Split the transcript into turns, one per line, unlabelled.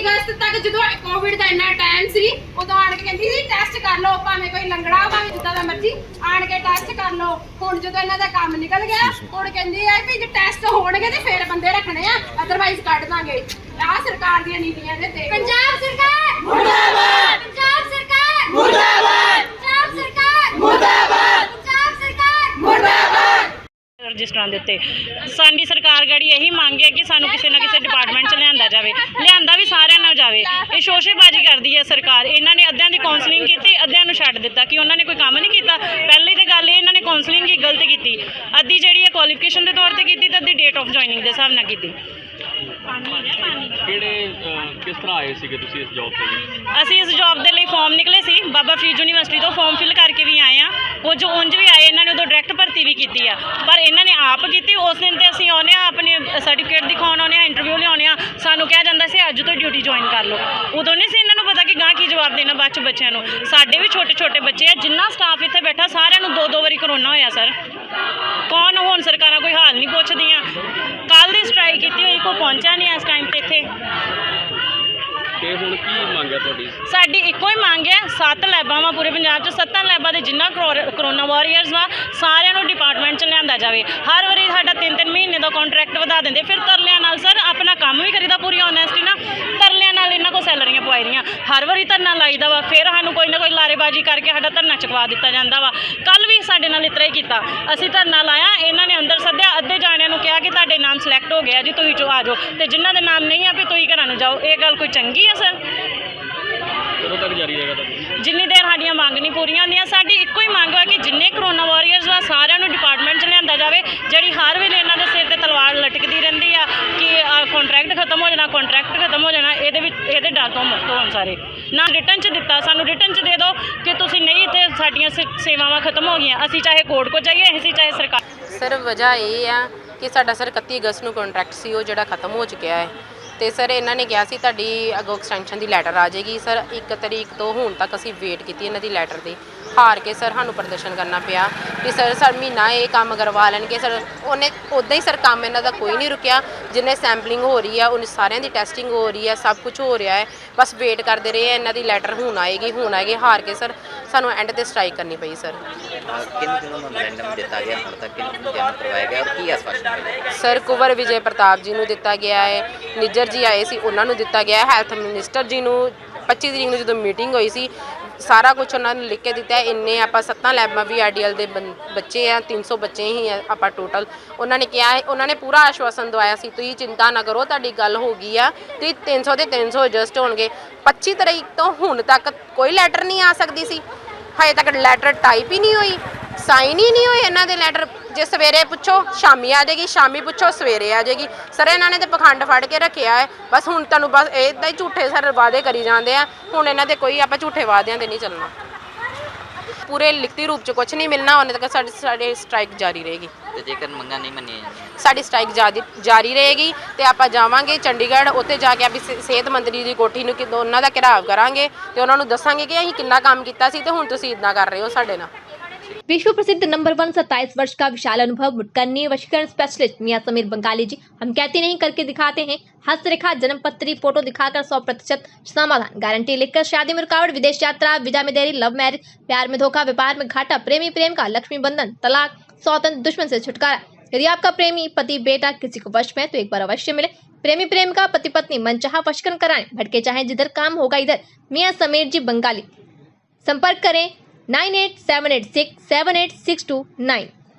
ਅਗਸਤ ਤੱਕ ਜਦੋਂ ਕੋਵਿਡ ਦਾ ਇੰਨਾ ਟਾਈਮ ਸੀ ਉਦੋਂ ਆਣ ਕੇ ਕਹਿੰਦੀ ਸੀ ਟੈਸਟ ਕਰ ਲਓ ਭਾਵੇਂ ਕੋਈ ਲੰਗੜਾ ਭਾਵੇਂ ਜਿੱਦਾਂ ਦਾ ਮਰਜ਼ੀ ਆਣ ਕੇ ਟੈਸਟ ਕਰ ਲਓ। ਹੁਣ ਜਦੋਂ ਇਹਨਾਂ ਦਾ ਕੰਮ ਨਿਕਲ ਗਿਆ ਹੁਣ ਕਹਿੰਦੀ ਆ ਵੀ ਜੇ ਟੈਸਟ ਹੋਣਗੇ ਤੇ ਫਿਰ ਬੰਦੇ ਰੱਖਣੇ ਆ ਅਦਰਵਾਈਜ਼ ਕੱਢ ਦਾਂਗੇ। ਆਹ ਸਰਕਾਰ ਦੀਆਂ ਨੀਤੀਆਂ ਨੇ ਦੇਖ
ਪੰਜਾਬ ਸਰਕਾਰ ਮੁਰਦਾਬਾਦ ਪੰਜਾਬ ਸਰਕਾਰ ਮੁਰਦਾਬਾਦ ਪੰਜਾਬ ਸਰਕਾਰ ਮੁਰਦਾਬਾਦ ਪੰਜਾਬ ਸਰਕਾਰ ਮੁਰਦਾਬਾਦ
ਰਜਿਸਟਰਾਂ ਦੇ ਉੱਤੇ। ਸਾਡੀ ਸਰਕਾਰ ਗੜੀ ਇਹੀ ਮੰਗ ਹੈ ਕਿ ਸਾਨੂੰ ਕਿਸੇ ਨਾ ਕਿਸੇ ਡਿਪਾਰਟਮੈਂਟ 'ਚ ਲਿਆਂਦਾ ਜਾਵੇ। ਲਿਆਂਦਾ ਵੀ ਸਾਰਿਆਂ ਨਾਲ ਜਾਵੇ। ਇਹ ਸ਼ੋਸ਼ੇਬਾਜ਼ੀ ਕਰਦੀ ਹੈ ਸਰਕਾਰ। ਇਹਨਾਂ ਨੇ ਅੱਧਿਆਂ ਦੀ ਕਾਉਂਸਲਿੰਗ ਕੀਤੀ ਅੱਧਿਆਂ ਨੂੰ ਛੱਡ ਦਿੱਤਾ ਕਿ ਉਹਨਾਂ ਨੇ ਕੋਈ ਕੰਮ ਨਹੀਂ ਕੀਤਾ। ਪਹਿਲੀ ਤੇ ਗੱਲ ਇਹ ਇਹਨਾਂ ਨੇ ਕਾਉਂਸਲਿੰਗ ਹੀ ਗਲਤ ਕੀਤੀ। ਅੱਧੀ ਜਿਹੜੀ ਹੈ ਕੁਆਲੀਫਿਕੇਸ਼ਨ ਦੇ ਤੌਰ ਤੇ ਕੀਤੀ ਤੇ ਅੱਧੀ ਡੇਟ ਆਫ ਜੁਆਇਨਿੰਗ ਦੇ ਹਿਸਾਬ ਨਾਲ ਕੀਤੀ।
ਕਿਹੜੇ ਕਿਸ ਤਰ੍ਹਾਂ ਆਏ ਸੀਗੇ ਤੁਸੀਂ ਇਸ ਜੌਬ ਤੇ?
ਅਸੀਂ ਇਸ ਜੌਬ ਦੇ ਲਈ ਫਾਰਮ ਨਿਕਲੇ ਸੀ। ਬਾਬਾ ਫਰੀਦ ਯੂਨੀਵਰਸਿਟੀ ਤੋਂ ਫਾਰਮ ਫਿਲ ਕਰਕੇ ਵੀ ਆਏ ਆ ਕੁਝ ਉਂਝ ਵੀ ਆਏ ਇਹਨਾਂ ਨੇ ਉਦੋਂ ਡਾਇਰੈਕਟ ਭਰਤੀ ਵੀ ਕੀਤੀ ਆ। ਪਰ ਇਹਨਾਂ ਨੇ ਆਪ ਕੀਤੀ ਉਸ ਦਿਨ ਤੇ ਅਸੀਂ ਆਉਂਦੇ ਆ ਆਪਣੇ ਸਰਟੀਫਿਕੇਟ ਦਿਖਾਉਣ ਆਉਂਦੇ ਆ ਇੰਟਰਵਿਊ ਲਿਆਉਂਦੇ ਆ ਸਾਨੂੰ ਕਿਹਾ ਜਾਂਦਾ ਸੀ ਅੱਜ ਤੋਂ ਡਿਊਟੀ ਜੁਆਇਨ ਕਰ ਲਓ। ਉਦੋਂ ਨਹੀਂ ਸੀ ਇਹਨਾਂ ਨੂੰ ਪਤਾ ਕਿ ਗਾਂ ਕੀ ਜਵਾਬ ਦੇਣਾ ਬਾਅਦ ਚ ਬੱਚਿਆਂ ਨੂੰ। ਸਾਡੇ ਵੀ ਛੋਟੇ ਛੋਟੇ ਬੱਚੇ ਆ ਜਿੰਨਾ ਸਟਾਫ ਇੱਥੇ ਬੈਠਾ ਸਾਰਿਆਂ ਨੂੰ ਦੋ ਦੋ ਵਾਰੀ ਕਰੋਨਾ ਹੋਇਆ ਸਰ ਕੌਣ ਹੁਣ ਸਰਕਾਰਾਂ ਕੋਈ ਹਾਲ ਨਹੀਂ ਪੁੱਛਦੀਆਂ। ਕੱਲ ਦੀ ਸਟ੍ਰਾਈਕ ਕੀਤੀ ਹੋਈ ਕੋਈ ਪਹੁੰਚਿਆ ਨਹੀਂ ਇਸ ਟਾਈਮ ਤੇ ਇੱਥੇ।
ਤੇ ਹੁਣ ਕੀ ਮੰਗ ਹੈ ਤੁਹਾਡੀ?
ਸਾਡੀ ਇੱਕੋ ਮੰਗ ਹੈ, ਸੱਤ ਲੈਬਾਂ ਵਾ ਪੂਰੇ ਪੰਜਾਬ 'ਚ, ਸੱਤਾਂ ਲੈਬਾਂ ਦੇ ਜਿੰਨਾ ਕਰੋਨਾ ਵਾਰੀਅਰਸ ਵਾ, ਸਾਰਿਆਂ ਨੂੰ ਡਿਪਾਰਟਮੈਂਟ 'ਚ ਲਿਆਂਦਾ ਜਾਵੇ। ਹਰ ਵਾਰੀ ਸਾਡਾ 3-3 ਮਹੀਨੇ ਦਾ ਕੰਟਰੈਕਟ ਵਧਾ ਦਿੰਦੇ, ਫਿਰ ਤਰਲਿਆਂ ਨਾਲ ਸਰ ਆਪਣਾ ਕੰਮ ਵੀ ਕਰੀਦਾ ਪੂਰੀ ਓਨੈਸਟੀ ਨਾਲ ਤਰਲਿਆਂ ਨਾਲ ਇਹਨਾਂ ਕੋ ਸੈਲਰੀਆਂ ਪਵਾਈ ਦੀਆਂ। ਹਰ ਵਾਰੀ ਧਰਨਾ ਲਾਈਦਾ ਵਾ, ਫਿਰ ਸਾਨੂੰ ਕੋਈ ਨਾ ਕੋਈ ਲਾਰੇਬਾਜ਼ੀ ਕਰਕੇ ਸਾਡਾ ਧਰਨਾ ਚੁਕਵਾ ਦਿੱਤਾ ਜਾਂਦਾ ਵਾ। ਕੱਲ ਵੀ ਸਾਡੇ ਨਾਲ ਇਤਰਾ ਹੀ ਕੀਤਾ। ਅਸੀਂ ਧਰਨਾ ਲਾਇਆ, ਇਹਨਾਂ ਨੇ ਅੰਦਰ ਸੱਦਿਆ, ਅੱਧੇ ਜਾਣਿਆਂ ਨੂੰ ਕਿਹਾ ਕਿ ਤੁਹਾਡੇ ਨਾਮ ਸਿਲੈਕਟ ਹੋ ਗਿਆ ਜੀ, ਤੁਸੀਂ ਚੋ ਆ ਜਾਓ। ਤੇ ਜਿਨ੍ਹਾਂ ਦੇ ਨਾਮ ਨਹੀਂ ਆ ਵੀ ਤੁਸੀਂ ਘਰਾਂ ਨੂੰ ਜਾਓ, ਇਹ ਗੱਲ ਕੋਈ ਚੰਗੀ ਆ ਸਰ
ਕਦੋਂ ਤੱਕ ਜਾਰੀ ਰਹੇਗਾ ਤੁਹਾਡਾ?
ਜਿੰਨੀ ਦੇਰ ਸਾਡੀਆਂ ਮੰਗ ਨਹੀਂ ਪੂਰੀਆਂ ਹੁੰਦੀਆਂ ਸਾਡੀ ਇੱਕੋ ਹੀ ਮੰਗ ਹੈ ਕਿ ਜਿੰਨੇ ਕਰੋਨਾ ਵਾਰੀਅਰਸ ਆ ਸਾਰਿਆਂ ਨੂੰ ਡਿਪਾਰਟਮੈਂਟ 'ਚ ਲਿਆਂਦਾ ਜਾਵੇ ਜਿਹੜੀ ਹਰ ਵੇਲੇ ਇਹਨਾਂ ਦੇ ਸਿਰ ਤੇ ਤਲਵਾਰ ਲਟਕਦੀ ਰਹਿੰਦੀ ਆ ਕਿ ਕੰਟਰੈਕਟ ਖਤਮ ਹੋ ਜਾਣਾ ਕੰਟਰੈਕਟ ਖਤਮ ਹੋ ਜਾਣਾ ਇਹਦੇ ਵਿੱਚ ਇਹਦੇ ਡਰ ਤੋਂ ਮੁਕਤ ਹੋਣ ਸਾਰੇ। ਨਾ ਰਿਟਰਨ 'ਚ ਦਿੱਤਾ ਸਾਨੂੰ ਰਿਟਰਨ 'ਚ ਦੇ ਦਿਓ ਕਿ ਤੁਸੀਂ ਨਹੀਂ ਤੇ ਸਾਡੀਆਂ ਸੇ- ਸੇਵਾਵਾਂ ਖਤਮ ਹੋ ਗਈਆਂ। ਅਸੀਂ ਚਾਹੇ ਕੋਰਟ ਕੋ ਜਾਈਏ ਅਸੀਂ ਚਾਹੇ ਸਰਕਾਰ
ਸਰ ਵਜ੍ਹਾ ਇਹ ਆ ਕਿ ਸਾਡਾ ਸਰ 31 ਅਗਸਤ ਨੂੰ ਕੰਟਰੈਕਟ ਸੀ ਉਹ ਜਿਹੜਾ ਖਤਮ ਹੋ ਚੁੱਕਿਆ ਹੈ। ਤੇ ਸਰ, ਇਹਨਾਂ ਨੇ ਕਿਹਾ ਸੀ ਤੁਹਾਡੀ ਅਗੋ ਐਕਸਟੈਂਸ਼ਨ ਦੀ ਲੈਟਰ ਆ ਜਾਏਗੀ। ਸਰ 1 ਤਰੀਕ ਤੋਂ ਹੁਣ ਤੱਕ ਅਸੀਂ ਵੇਟ ਕੀਤੀ ਇਹਨਾਂ ਦੀ ਲੈਟਰ ਦੀ। ਹਾਰ ਕੇ ਸਰ, ਸਾਨੂੰ ਪ੍ਰਦਰਸ਼ਨ ਕਰਨਾ ਪਿਆ ਕਿ ਸਰ ਸਰ, ਮਹੀਨਾ ਇਹ ਕੰਮ ਕਰਵਾ ਲੈਣਗੇ। ਸਰ, ਉਹਨੇ ਉਦਾਂ ਹੀ ਸਰ, ਕੰਮ ਇਹਨਾਂ ਦਾ ਕੋਈ ਨਹੀਂ ਰੁਕਿਆ। ਜਿੰਨੇ ਸੈਂਪਲਿੰਗ ਹੋ ਰਹੀ ਆ, ਉਹਨੇ ਸਾਰਿਆਂ ਦੀ ਟੈਸਟਿੰਗ ਹੋ ਰਹੀ ਆ, ਸਭ ਕੁਝ ਹੋ ਰਿਹਾ ਹੈ। ਬਸ ਵੇਟ ਕਰਦੇ ਰਹੇ ਆ, ਇਹਨਾਂ ਦੀ ਲੈਟਰ ਹੁਣ ਆਏਗੀ ਹੁਣ ਆਏਗੀ। ਹਾਰ ਕੇ ਸਰ ਸਾਨੂੰ ਐਂਡ ਤੇ ਸਟ੍ਰਾਈਕ ਕਰਨੀ ਪਈ ਸਰ
ਕਿਨ ਕਿਨ ਮੈਮੋਰੈਂਡਮ ਦਿੱਤਾ ਗਿਆ? ਹੁਣ ਤੱਕ ਕਿਨ ਜਨਮ ਕਰਵਾਇਆ ਗਿਆ ਔਰ ਕੀ ਆਸਵਾਸ਼ਨ ਮਿਲਿਆ?
ਸਰ ਕੁਵਰ ਵਿਜੇ ਪ੍ਰਤਾਪ ਜੀ ਨੂੰ ਦਿੱਤਾ ਗਿਆ ਹੈ ਨਿੱਜਰ ਜੀ ਆਏ ਸੀ ਉਹਨਾਂ ਨੂੰ ਦਿੱਤਾ ਗਿਆ ਹੈ ਹੈਲਥ ਮਿਨਿਸਟਰ ਜੀ ਨੂੰ 25 ਤਰੀਕ ਨੂੰ ਜਦੋਂ ਮੀਟਿੰਗ ਹੋਈ ਸੀ ਸਾਰਾ ਕੁਝ ਉਹਨਾਂ ਨੇ ਲਿਖ ਕੇ ਦਿੱਤਾ ਹੈ ਇੰਨੇ ਆਪਾਂ ਸੱਤਾਂ ਲੈਬਾਂ ਵੀ ਆਈਡੀਐਲ ਦੇ ਬੰ- ਬੱਚੇ ਆ 300 ਬੱਚੇ ਹੀ ਆ ਆਪਾਂ ਟੋਟਲ ਉਹਨਾਂ ਨੇ ਕਿਹਾ ਹੈ ਉਹਨਾਂ ਨੇ ਪੂਰਾ ਆਸ਼ਵਾਸਨ ਦਵਾਇਆ ਸੀ ਤੁਸੀਂ ਚਿੰਤਾ ਨਾ ਕਰੋ ਤੁਹਾਡੀ ਗੱਲ ਹੋ ਗਈ ਆ ਤੁਸੀਂ 300 ਦੇ 300 ਐਡਜਸਟ ਹੋਣਗੇ। 25 ਤਰੀਕ ਤੋਂ ਹੁਣ ਤੱਕ ਕੋਈ ਲੈਟਰ ਨਹੀਂ ਆ ਸਕਦੀ ਸੀ। ਹਜੇ ਤੱਕ ਲੈਟਰ ਟਾਈਪ ਹੀ ਨਹੀਂ ਹੋਈ ਸਾਈਨ ਹੀ ਨਹੀਂ ਹੋਏ ਇਹਨਾਂ ਦੇ ਲੈਟਰ ਜੇ ਸਵੇਰੇ ਪੁੱਛੋ, ਸ਼ਾਮੀ ਆ ਜਾਏਗੀ, ਸ਼ਾਮੀ ਪੁੱਛੋ, ਸਵੇਰੇ ਆ ਜਾਏਗੀ। ਸਰ, ਇਹਨਾਂ ਨੇ ਤੇ ਪਖੰਡ ਫੜ ਕੇ ਰੱਖਿਆ ਹੈ। ਬਸ ਹੁਣ ਤੁਹਾਨੂੰ ਬਸ ਇਦਾਂ ਹੀ ਝੂਠੇ ਸਰ ਵਾਅਦੇ ਕਰੀ ਜਾਂਦੇ ਆ। ਹੁਣ ਇਹਨਾਂ ਦੇ ਕੋਈ ਆਪਾਂ ਝੂਠੇ ਵਾਅਦਿਆਂ ਤੇ ਨਹੀਂ ਚੱਲਣਾ। ਪੂਰੇ ਲਿਖਤੀ ਰੂਪ ਚ ਕੁਝ ਨਹੀਂ ਮਿਲਣਾ ਉਹਨੇ ਤੱਕ ਸਾਡੀ ਸਾਡੀ ਸਟ੍ਰਾਈਕ ਜਾਰੀ ਰਹੇਗੀ।
ਤੇ ਜੇਕਰ ਮੰਗਾਂ ਨਹੀਂ ਮੰਨੀਆਂ ਜਾਂਦੀਆਂ?
ਸਾਡੀ ਸਟ੍ਰਾਈਕ ਜਾਰੀ ਜਾਰੀ ਰਹੇਗੀ ਤੇ ਆਪਾਂ ਜਾਵਾਂਗੇ ਚੰਡੀਗੜ੍ਹ ਉੱਥੇ ਜਾ ਕੇ ਆਪਣੀ ਸਿ- ਸਿਹਤ ਮੰਤਰੀ ਦੀ ਕੋਠੀ ਨੂੰ ਕਿ ਉਹਨਾਂ ਦਾ ਘਿਰਾਵ ਕਰਾਂਗੇ ਤੇ ਉਹਨਾਂ ਨੂੰ ਦੱਸਾਂਗੇ ਕਿ ਅਸੀਂ ਕਿੰਨਾ ਕੰਮ ਕੀਤਾ ਸੀ ਤੇ ਹੁਣ ਤੁਸੀਂ ਇਦਾਂ ਕਰ ਰਹੇ ਹੋ ਸਾਡੇ ਨਾਲ।
विश्व प्रसिद्ध नंबर वन सत्ताईस वर्ष का विशाल अनुभव मुटकरनी वशीकरण स्पेशलिस्ट मियाँ समीर बंगाली जी। हम कहते नहीं, करके दिखाते हैं। हस्तरेखा जन्म पत्री फ़ोटो दिखाकर सौ प्रतिशत समाधान। गारंटी लिखकर शादी में रुकावट, विदेश यात्रा वीज़ा में देरी, लव मैरिज प्यार में धोखा, व्यापार में घाटा, प्रेमी प्रेम का लक्ष्मी बंधन, तलाक स्वतंत्र दुश्मन से छुटकारा। यदि आपका प्रेमी, पति, बेटा किसी को वश में तो एक बार अवश्य मिले। प्रेमी प्रेम का, पति पत्नी, मनचाहा वशकरण कराएँ। भटके चाहे जिधर काम होगा इधर। मियाँ समीर जी बंगाली। संपर्क करें। 9878678629